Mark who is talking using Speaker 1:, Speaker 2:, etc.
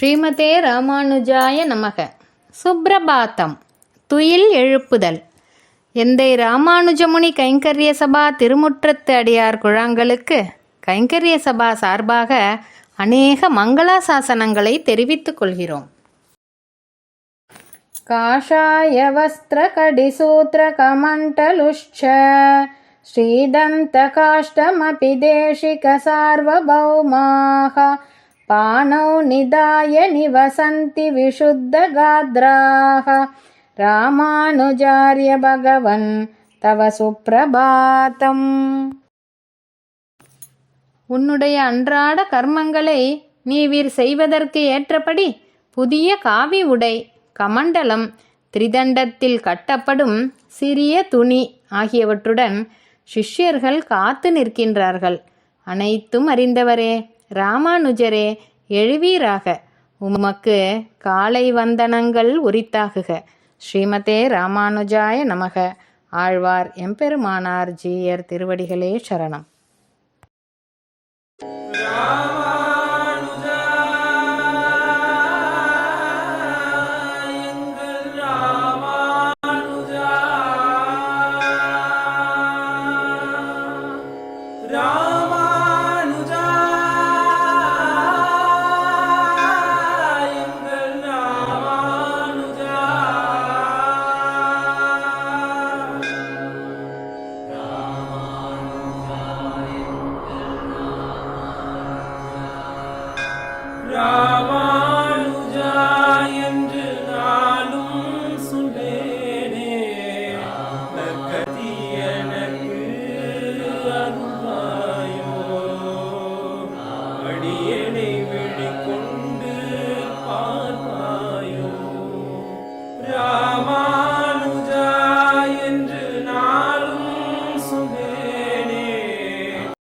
Speaker 1: ஸ்ரீமதே ராமானுஜாய நமக. சுப்ரபாத்தம். துயில் எழுப்புதல். எந்தை ராமானுஜமுனி கைங்கரிய சபா திருமுற்றத்து அடியார் குழாங்களுக்கு கைங்கரிய சபா சார்பாக அநேக மங்களாசாசனங்களை தெரிவித்துக் கொள்கிறோம். காஷாய வஸ்திர கடிசூத்திர கமண்டலுஷ்ச ஸ்ரீதந்த காஷ்டமபிதேஷிக சார்வபௌமாக पाणौ निधाय निवसन्ति विशुद्धगाद्राः रामानुजार्य भगवन् तव சுப்பிரபாதம் உன்னுடைய அன்றாட கர்மங்களை நீவீர் செய்வதற்கு ஏற்றபடி புதிய காவி உடை கமண்டலம் திரிதண்டத்தில் கட்டப்படும் சிறிய துணி ஆகியவற்றுடன் சிஷ்யர்கள் காத்து நிற்கின்றார்கள் அனைத்தும் அறிந்தவரே ராமானுஜரே எழுவீராக. உமக்கு காலை வந்தனங்கள் உரித்தாகுக. ஸ்ரீமதே ராமானுஜாய நமக. ஆழ்வார் எம்பெருமானார் ஜீயர் திருவடிகளே சரணம். ராமானுஜா என்று நாளும் சொன்னேனே கதி எனக்கு அருள்வாயோ. அடி